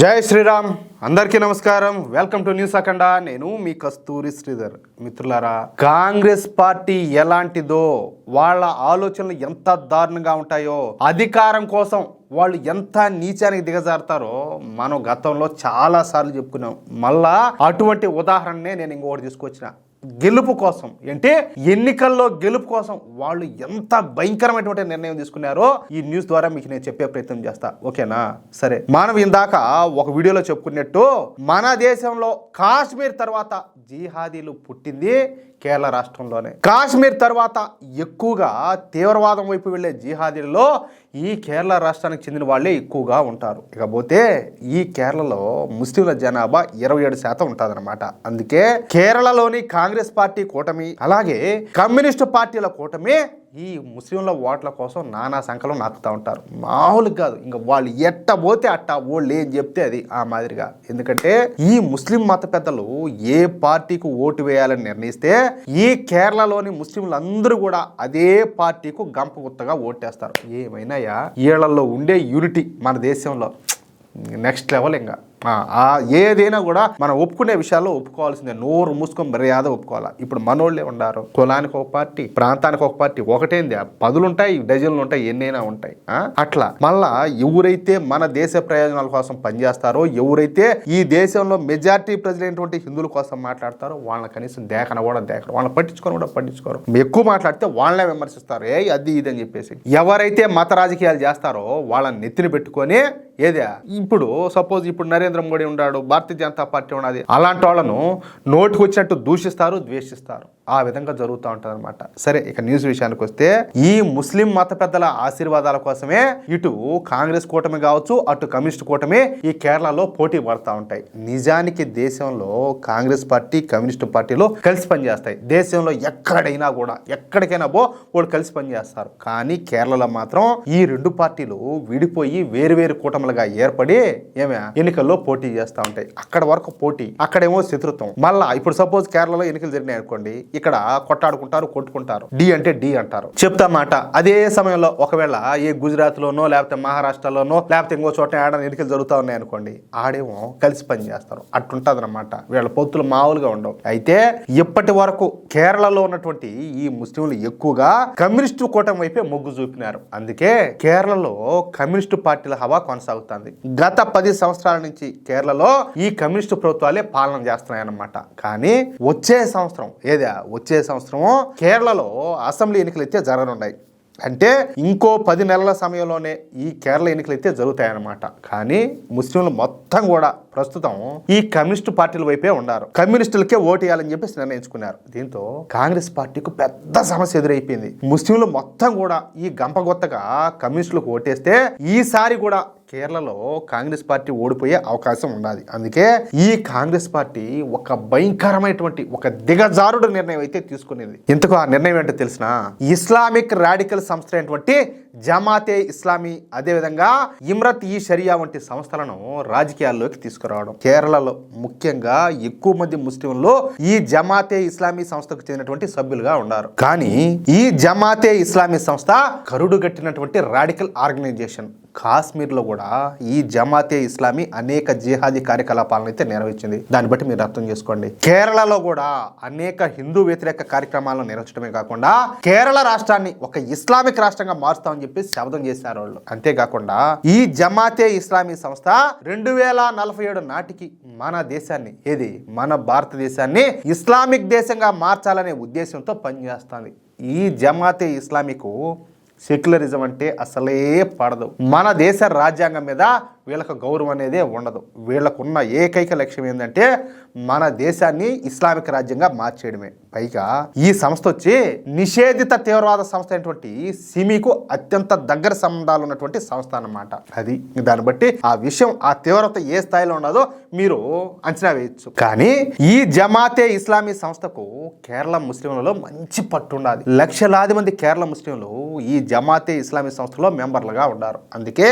జై శ్రీరామ్. అందరికీ నమస్కారం. Welcome to news Akhanda. నేను మీ కస్తూరి శ్రీధర్. మిత్రులారా కాంగ్రెస్ పార్టీ ఎలాంటిదో వాళ్ళ ఆలోచనలు ఎంత దారుణంగా ఉంటాయో అధికారం కోసం వాళ్ళు ఎంత నీచానికి దిగజారుతారో మనం గతంలో చాలా సార్లు చెప్పుకున్నాం. మళ్ళా అటువంటి ఉదాహరణనే నేను ఇంకొకటి తీసుకొచ్చిన. గెలుపు కోసం అంటే ఎన్నికల్లో గెలుపు కోసం వాళ్ళు ఎంత భయంకరమైనటువంటి నిర్ణయం తీసుకున్నారో ఈ న్యూస్ ద్వారా మీకు నేను చెప్పే ప్రయత్నం చేస్తా. ఓకేనా? సరే. మనం ఇందాక ఒక వీడియోలో చెప్పుకున్నట్టు మన దేశంలో కాశ్మీర్ తర్వాత జిహాదీలు పుట్టింది. కేరళ రాష్ట్రంలోనే. కాశ్మీర్ తర్వాత ఎక్కువగా తీవ్రవాదం వైపు వెళ్ళే జిహాదీలలో ఈ కేరళ రాష్ట్రానికి చెందిన వాళ్ళే ఎక్కువగా ఉంటారు. ఇకపోతే ఈ కేరళలో ముస్లింల జనాభా ఇరవై ఏడు శాతం ఉంటుందన్నమాట. అందుకే కేరళలోని కాంగ్రెస్ పార్టీ కూటమి అలాగే కమ్యూనిస్టు పార్టీల కూటమి ఈ ముస్లింల ఓట్ల కోసం నానా సంఖ్యలో నాకుతూ ఉంటారు. మామూలుగా కాదు. ఇంకా వాళ్ళు ఎట్ట పోతే అట్ట వాళ్ళు ఏం చెప్తే అది ఆ మాదిరిగా. ఎందుకంటే ఈ ముస్లిం మత పెద్దలు ఏ పార్టీకి ఓటు వేయాలని నిర్ణయిస్తే ఈ కేరళలోని ముస్లింలందరూ కూడా అదే పార్టీకు గంప గుత్తగా ఓటేస్తారు. ఏమైనాయా వీళ్ళల్లో ఉండే యూనిటీ మన దేశంలో. నెక్స్ట్ లెవెల్ ఇంకా. ఏదైనా కూడా మనం ఒప్పుకునే విషయాల్లో ఒప్పుకోవాల్సిందే. నోరు మూసుకొని మర్యాద ఒప్పుకోవాలా. ఇప్పుడు మనోళ్ళే ఉండారు. కులానికి ఒక పార్టీ ప్రాంతానికి ఒక పార్టీ ఒకటేంది? పదులు ఉంటాయి డజన్లు ఉంటాయి ఎన్నైనా ఉంటాయి. అట్లా. మళ్ళా ఎవరైతే మన దేశ ప్రయోజనాల కోసం పనిచేస్తారో ఎవరైతే ఈ దేశంలో మెజార్టీ ప్రజలైనటువంటి హిందువుల కోసం మాట్లాడతారో వాళ్ళని కనీసం దేకన కూడా దేకరు. వాళ్ళని పట్టించుకొని కూడా పట్టించుకోరు. ఎక్కువ మాట్లాడితే వాళ్ళనే విమర్శిస్తారు. ఏ అది ఇది అని చెప్పేసి. ఎవరైతే మత రాజకీయాలు చేస్తారో వాళ్ళని నెత్తిన పెట్టుకొని ఏదే? ఇప్పుడు సపోజ్ ఇప్పుడు నరేంద్ర మోడీ ఉన్నాడు భారతీయ జనతా పార్టీ ఉన్నది. అలాంటి వాళ్ళను నోటికి వచ్చినట్టు దూషిస్తారు ద్వేషిస్తారు. ఆ విధంగా జరుగుతూ ఉంటుంది అనమాట సరే ఇక న్యూస్ విషయానికి వస్తే ఈ ముస్లిం మత పెద్దల ఆశీర్వాదాల కోసమే ఇటు కాంగ్రెస్ కూటమి కావచ్చు అటు కమ్యూనిస్ట్ కూటమి ఈ కేరళలో పోటీ పడతా ఉంటాయి. నిజానికి దేశంలో కాంగ్రెస్ పార్టీ కమ్యూనిస్ట్ పార్టీలు కలిసి పనిచేస్తాయి. దేశంలో ఎక్కడైనా కూడా ఎక్కడికైనా పో వాళ్ళు కలిసి పనిచేస్తారు. కానీ కేరళలో మాత్రం ఈ రెండు పార్టీలు విడిపోయి వేరు వేరు కూటములుగా ఏర్పడి ఏమే ఎన్నికల్లో పోటీ చేస్తూ ఉంటాయి. అక్కడ వరకు పోటీ అక్కడేమో శత్రుత్వం. మళ్ళా ఇప్పుడు సపోజ్ కేరళలో ఎన్నికలు జరిగినాయి అనుకోండి ఇక్కడ కొట్టాడుకుంటారు కొట్టుకుంటారు. డి అంటే డి అంటారు. చెప్తా మాట. అదే సమయంలో ఒకవేళ ఏ గుజరాత్ లోనో లేకపోతే మహారాష్ట్రలోనో లేకపోతే ఇంకో చోట ఆడ ఎన్నికలు జరుగుతూ ఉన్నాయి అనుకోండి ఆడేమో కలిసి పని చేస్తారు. అట్టుంటది అనమాట వీళ్ళ పొత్తులు మామూలుగా ఉండవు. అయితే ఇప్పటి వరకు కేరళలో ఉన్నటువంటి ఈ ముస్లింలు ఎక్కువగా కమ్యూనిస్టు కూటమి వైపే మొగ్గు చూపినారు. అందుకే కేరళలో కమ్యూనిస్టు పార్టీల హవా కొనసాగుతుంది. గత పది సంవత్సరాల నుంచి కేరళలో ఈ కమ్యూనిస్టు ప్రభుత్వాలే పాలన చేస్తున్నాయన్నమాట. కానీ వచ్చే సంవత్సరం ఏదా? వచ్చే సంవత్సరం కేరళలో అసెంబ్లీ ఎన్నికలు అయితే జరగనున్నాయి. అంటే ఇంకో పది నెలల సమయంలోనే ఈ కేరళ ఎన్నికలు అయితే జరుగుతాయన్నమాట. కానీ ముస్లింలు మొత్తం కూడా ప్రస్తుతం ఈ కమ్యూనిస్ట్ పార్టీల వైపే ఉన్నారు. కమ్యూనిస్టులకే ఓటు వేయాలని చెప్పేసి నిర్ణయించుకున్నారు. దీంతో కాంగ్రెస్ పార్టీకి పెద్ద సమస్య ఎదురైపోయింది. ముస్లింలు మొత్తం కూడా ఈ గంపగొత్తగా కమ్యూనిస్టులకు ఓటేస్తే ఈసారి కూడా కేరళలో కాంగ్రెస్ పార్టీ ఓడిపోయే అవకాశం ఉన్నది అందుకే ఈ కాంగ్రెస్ పార్టీ ఒక భయంకరమైనటువంటి ఒక దిగజారుడు నిర్ణయం అయితే తీసుకునేది. ఇంతకు ఆ నిర్ణయం ఏంటో తెలిసిన ఇస్లామిక్ రాడికల్ సంస్థ అయినటువంటి జమాతే ఇస్లామీ అదేవిధంగా ఇమ్రత్ ఈ షరియా వంటి సంస్థలను రాజకీయాల్లోకి తీసుకురావడం. కేరళలో ముఖ్యంగా ఎక్కువ మంది ముస్లింలు ఈ జమాతే ఇస్లామీ సంస్థకు చెందినటువంటి సభ్యులుగా ఉన్నారు. కానీ ఈ జమాతే ఇస్లామీ సంస్థ కరుడు గట్టినటువంటి రాడికల్ ఆర్గనైజేషన్ కాశ్మీర్లో కూడా ఈ జమాతే ఇస్లామీ అనేక జిహాదీ కార్యకలాపాలను అయితే నెరవేర్చింది దాన్ని బట్టి మీరు అర్థం చేసుకోండి. కేరళలో కూడా అనేక హిందూ వ్యతిరేక కార్యక్రమాలను నిర్వహించడమే కాకుండా కేరళ రాష్ట్రాన్ని ఒక ఇస్లామిక్ రాష్ట్రంగా మారుస్తామని చెప్పి శబ్దం చేశారు వాళ్ళు. అంతేకాకుండా ఈ జమాతే ఇస్లామీ సంస్థ రెండు వేల నలభై ఏడు నాటికి మన దేశాన్ని ఏది? మన భారతదేశాన్ని ఇస్లామిక్ దేశంగా మార్చాలనే ఉద్దేశంతో పనిచేస్తుంది. ఈ జమాతే ఇస్లామీకు సెక్యులరిజం అంటే అసలే పడదు. మన దేశ రాజ్యాంగం మీద వీళ్ళకు గౌరవం అనేది ఉండదు. వీళ్ళకున్న ఏకైక లక్ష్యం ఏంటంటే మన దేశాన్ని ఇస్లామిక్ రాజ్యంగా మార్చేయడమే. పైగా ఈ సంస్థ వచ్చి నిషేధిత తీవ్రవాద సంస్థ అయినటువంటి సిమికు అత్యంత దగ్గర సంబంధాలు ఉన్నటువంటి సంస్థ అన్నమాట. అది దాన్ని బట్టి ఆ విషయం ఆ తీవ్రత ఏ స్థాయిలో ఉన్నదో మీరు అంచనా వేయచ్చు. కానీ ఈ జమాతే ఇస్లామీ సంస్థకు కేరళ ముస్లింలలో మంచి పట్టు ఉండాలి. లక్షలాది మంది కేరళ ముస్లింలు ఈ జమాతే ఇస్లామీ సంస్థలో మెంబర్లుగా ఉన్నారు అందుకే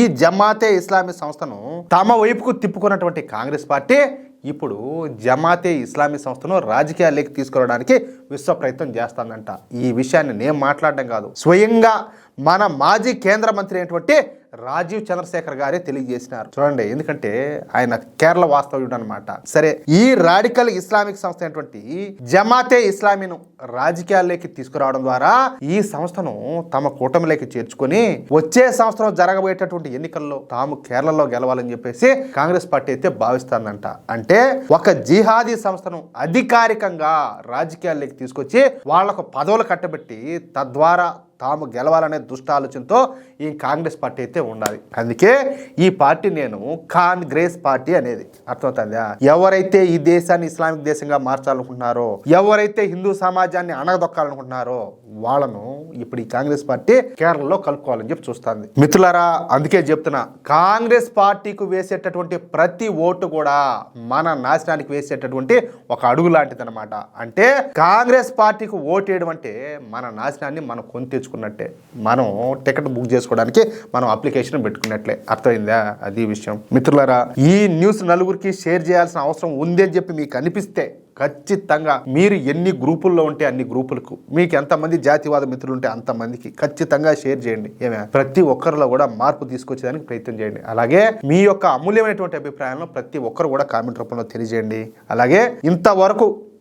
ఈ జమాతే ఇస్లామీ సంస్థను తమ వైపుకు తిప్పుకున్నటువంటి కాంగ్రెస్ పార్టీ ఇప్పుడు జమాతే ఇస్లామీ సంస్థను రాజకీయాల్లోకి తీసుకురావడానికి విశ్వ ప్రయత్నం చేస్తుందంట. ఈ విషయాన్ని నేను మాట్లాడడం కాదు. స్వయంగా మన మాజీ కేంద్ర మంత్రి అయినటువంటి రాజీవ్ చంద్రశేఖర్ గారే తెలియజేసినారు. చూడండి ఎందుకంటే ఆయన కేరళ వాస్తవ్యుడు అనమాట సరే ఈ రాడికల్ ఇస్లామిక్ సంస్థ అయినటువంటి జమాతే ఇస్లామీను రాజకీయాల్లోకి తీసుకురావడం ద్వారా ఈ సంస్థను తమ కూటమిలోకి చేర్చుకొని వచ్చే సంవత్సరం జరగబోయేటటువంటి ఎన్నికల్లో తాము కేరళలో గెలవాలని చెప్పేసి కాంగ్రెస్ పార్టీ అయితే భావిస్తానంట అంటే ఒక జిహాదీ సంస్థను అధికారికంగా రాజకీయాల్లోకి తీసుకొచ్చి వాళ్ళకు పదవులు కట్టబెట్టి తద్వారా తాము గెలవాలనే దుష్ట ఆలోచనతో ఈ కాంగ్రెస్ పార్టీ అయితే ఉండాలి అందుకే ఈ పార్టీ నేను కాంగ్రెస్ పార్టీ అనేది. అర్థమవుతుందా? ఎవరైతే ఈ దేశాన్ని ఇస్లామిక్ దేశంగా మార్చాలనుకుంటున్నారో ఎవరైతే హిందూ సమాజాన్ని అణగదొక్కాలనుకుంటున్నారో వాళ్ళను ఇప్పుడు ఈ కాంగ్రెస్ పార్టీ కేరళలో కలుపుకోవాలని చెప్పి చూస్తుంది. మిత్రులారా అందుకే చెప్తున్నా కాంగ్రెస్ పార్టీకి వేసేటటువంటి ప్రతి ఓటు కూడా మన నాశనానికి వేసేటటువంటి ఒక అడుగు లాంటిది అనమాట అంటే కాంగ్రెస్ పార్టీకి ఓటు వేయడం అంటే మన నాశనాన్ని మనం కొని తెచ్చుకున్నట్టే మనం టికెట్ బుక్ చేసుకోవడానికి మనం అప్లికేషన్ పెట్టుకున్నట్లే. అర్థమైందా? అది విషయం. మిత్రులారా ఈ న్యూస్ నలుగురికి షేర్ చేయాల్సిన అవసరం ఉంది అని చెప్పి మీకు అనిపిస్తే ఖచ్చితంగా మీరు ఎన్ని గ్రూపుల్లో ఉంటే అన్ని గ్రూపులకు మీకు ఎంతమంది జాతివాద మిత్రులు ఉంటే అంతమందికి ఖచ్చితంగా షేర్ చేయండి. ఏమే? ప్రతి ఒక్కరిలో కూడా మార్పు తీసుకొచ్చేదానికి ప్రయత్నం చేయండి. అలాగే మీ యొక్క అమూల్యమైనటువంటి అభిప్రాయాలను ప్రతి ఒక్కరు కూడా కామెంట్ రూపంలో తెలియజేయండి. అలాగే ఇంతవరకు